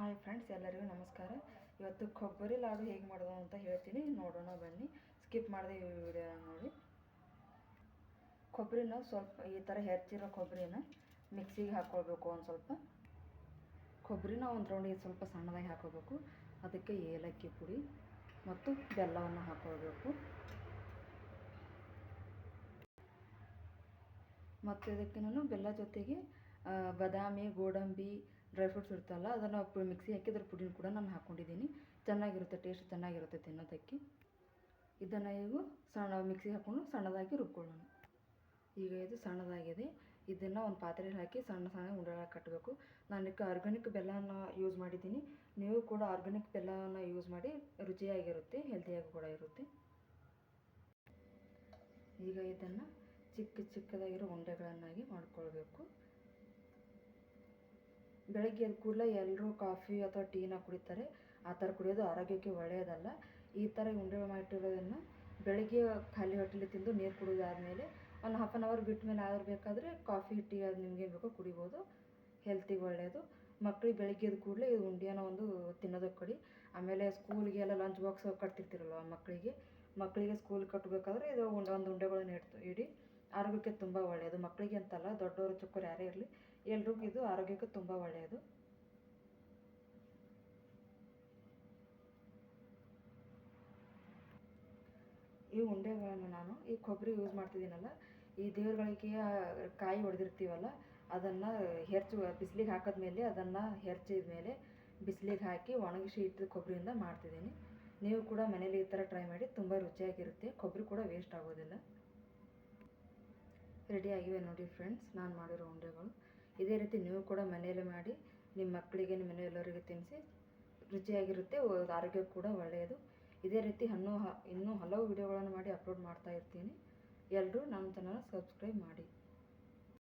Hi friends, ಎಲ್ಲರಿಗೂ ನಮಸ್ಕಾರ. ಇವತ್ತು ಕೊಬ್ಬರಿ ಲಾಡು ಹೇಗೆ ಮಾಡೋದು ಅಂತ ಹೇಳ್ತೀನಿ. ನೋಡೋಣ, ಬನ್ನಿ. ಸ್ಕಿಪ್ ಮಾಡಿದೆ ಈ ವಿಡಿಯೋ ನೋಡಿ. ಕೊಬ್ಬರಿನ ಸ್ವಲ್ಪ ಈ ಥರ ಹೆಚ್ಚಿರೋ ಕೊಬ್ಬರಿನ ಮಿಕ್ಸಿಗೆ ಹಾಕ್ಕೊಳ್ಬೇಕು ಒಂದು ಸ್ವಲ್ಪ. ಕೊಬ್ಬರಿನ ಒಂದು ರೌಂಡಿಗೆ ಸ್ವಲ್ಪ ಸಣ್ಣದಾಗಿ ಹಾಕೋಬೇಕು ಅದಕ್ಕೆ ಏಲಕ್ಕಿ ಪುಡಿ ಮತ್ತು ಬೆಲ್ಲವನ್ನು ಹಾಕ್ಕೊಳ್ಬೇಕು ಮತ್ತು ಇದಕ್ಕೆ ನಾನು ಬೆಲ್ಲ ಜೊತೆಗೆ ಬಾದಾಮಿ, ಗೋಡಂಬಿ ಡ್ರೈ ಫ್ರೂಟ್ಸ್ ಇರುತ್ತಲ್ಲ, ಅದನ್ನು ಮಿಕ್ಸಿ ಹಾಕಿದ್ರೆ ಪುಡಿನ ಕೂಡ ನಾನು ಹಾಕ್ಕೊಂಡಿದ್ದೀನಿ ಚೆನ್ನಾಗಿರುತ್ತೆ ಟೇಸ್ಟ್ ಚೆನ್ನಾಗಿರುತ್ತೆ ತಿನ್ನೋದಕ್ಕೆ. ಇದನ್ನು ಈಗ ಸಣ್ಣ ಮಿಕ್ಸಿಗೆ ಹಾಕ್ಕೊಂಡು ಸಣ್ಣದಾಗಿ ರುಬ್ಕೊಳ್ಳೋಣ. ಈಗ ಇದು ಸಣ್ಣದಾಗಿದೆ. ಇದನ್ನು ಒಂದು ಪಾತ್ರೆಯಲ್ಲಿ ಹಾಕಿ ಸಣ್ಣ ಸಣ್ಣ ಉಂಡೆಗಳ ಕಟ್ಟಬೇಕು ನಾನು ಆರ್ಗ್ಯಾನಿಕ್ ಬೆಲ್ಲನ ಯೂಸ್ ಮಾಡಿದ್ದೀನಿ. ನೀವು ಕೂಡ ಆರ್ಗ್ಯಾನಿಕ್ ಬೆಲ್ಲನ ಯೂಸ್ ಮಾಡಿ, ರುಚಿಯಾಗಿರುತ್ತೆ ಹೆಲ್ತಿಯಾಗಿ ಕೂಡ ಇರುತ್ತೆ. ಈಗ ಇದನ್ನು ಚಿಕ್ಕ ಚಿಕ್ಕದಾಗಿರೋ ಉಂಡೆಗಳನ್ನಾಗಿ ಮಾಡ್ಕೊಳ್ಬೇಕು. ಬೆಳಗ್ಗೆ ಎದ್ದ ಕೂಡಲೇ ಎಲ್ಲರೂ ಕಾಫಿ ಅಥವಾ ಟೀನ ಕುಡಿತಾರೆ. ಆ ಥರ ಕುಡಿಯೋದು ಆರೋಗ್ಯಕ್ಕೆ ಒಳ್ಳೆಯದಲ್ಲ. ಈ ಥರ ಉಂಡೆ ಮಾಡಿಟ್ಟಿರೋದನ್ನು ಬೆಳಗ್ಗೆ ಖಾಲಿ ಹೊಟ್ಟೆಲಿ ತಿಂದು ನೀರು ಕುಡಿದಾದ್ಮೇಲೆ ಒಂದು ಹಾಫ್ ಆನ್ ಅವರ್ ಬಿಟ್ಟ ಮೇಲೆ ಆದ್ರೂ ಬೇಕಾದರೆ ಕಾಫಿ, ಟೀ ಅದು ನಿಮಗೆ ಬೇಕೋ ಕುಡಿಬೋದು. ಹೆಲ್ತಿಗೆ ಒಳ್ಳೆಯದು. ಮಕ್ಳಿಗೆ ಬೆಳಗ್ಗೆ ಎದ್ದ ಕೂಡಲೇ ಇದು ಉಂಡೆನ ಒಂದು ತಿನ್ನೋದಕ್ಕೆ ಕೊಡಿ. ಆಮೇಲೆ ಸ್ಕೂಲ್ಗೆ ಎಲ್ಲ ಲಂಚ್ ಬಾಕ್ಸ್ ಕಟ್ತಿರ್ತಿರಲ್ವ ಮಕ್ಕಳಿಗೆ ಮಕ್ಕಳಿಗೆ ಸ್ಕೂಲ್ ಕಟ್ಟಬೇಕಾದ್ರೆ ಇದು ಒಂದು ಉಂಡೆಗಳನ್ನ ಇಡ್ತು ಇಡಿ. ಆರೋಗ್ಯಕ್ಕೆ ತುಂಬ ಒಳ್ಳೆಯದು. ಮಕ್ಕಳಿಗೆ ಅಂತಲ್ಲ, ದೊಡ್ಡವರು ಚಿಕ್ಕವರು ಯಾರೇ ಇರಲಿ, ಎಲ್ರಿಗೂ ಇದು ಆರೋಗ್ಯಕ್ಕೆ ತುಂಬ ಒಳ್ಳೆಯದು. ಈ ಉಂಡೆಗಳನ್ನು ನಾನು, ಈ ಕೊಬ್ಬರಿ ಯೂಸ್ ಮಾಡ್ತಿದ್ದೀನಲ್ಲ, ಈ ದೇವ್ರುಗಳಿಗೆ ಕಾಯಿ ಹೊಡೆದಿರ್ತೀವಲ್ಲ ಅದನ್ನು ಹೆರ್ಚು, ಬಿಸಿಲಿಗೆ ಹಾಕಿದ್ಮೇಲೆ ಅದನ್ನು ಹೆರ್ಚಿದ ಮೇಲೆ ಬಿಸಿಲಿಗೆ ಹಾಕಿ ಒಣಗಿಸಿ ಇಟ್ಟು ಕೊಬ್ಬರಿಯಿಂದ ಮಾಡ್ತಿದ್ದೀನಿ. ನೀವು ಕೂಡ ಮನೇಲಿ ಈ ಥರ ಟ್ರೈ ಮಾಡಿ, ತುಂಬ ರುಚಿಯಾಗಿರುತ್ತೆ. ಕೊಬ್ಬರಿ ಕೂಡ ವೇಸ್ಟ್ ಆಗೋದಿಲ್ಲ. ರೆಡಿ ಆಗಿವೆ ನೋಡಿ ಫ್ರೆಂಡ್ಸ್ ನಾನು ಮಾಡಿರೋ ಉಂಡೆಗಳು. ಇದೇ ರೀತಿ ನೀವು ಕೂಡ ಮನೆಯಲ್ಲೇ ಮಾಡಿ ನಿಮ್ಮ ಮಕ್ಕಳಿಗೆ ನಿಮ್ಮ ಮನೆಯೆಲ್ಲರಿಗೆ ತಿನ್ನಿಸಿ ರುಚಿಯಾಗಿರುತ್ತೆ ಆರೋಗ್ಯ ಕೂಡ ಒಳ್ಳೆಯದು. ಇದೇ ರೀತಿ ಹಣ್ಣು ಇನ್ನೂ ಹಲವು ವಿಡಿಯೋಗಳನ್ನು ಮಾಡಿ ಅಪ್ಲೋಡ್ ಮಾಡ್ತಾ ಇರ್ತೀನಿ. ಎಲ್ಲರೂ ನಮ್ಮ ಚಾನಲ್ ಸಬ್ಸ್ಕ್ರೈಬ್ ಮಾಡಿ.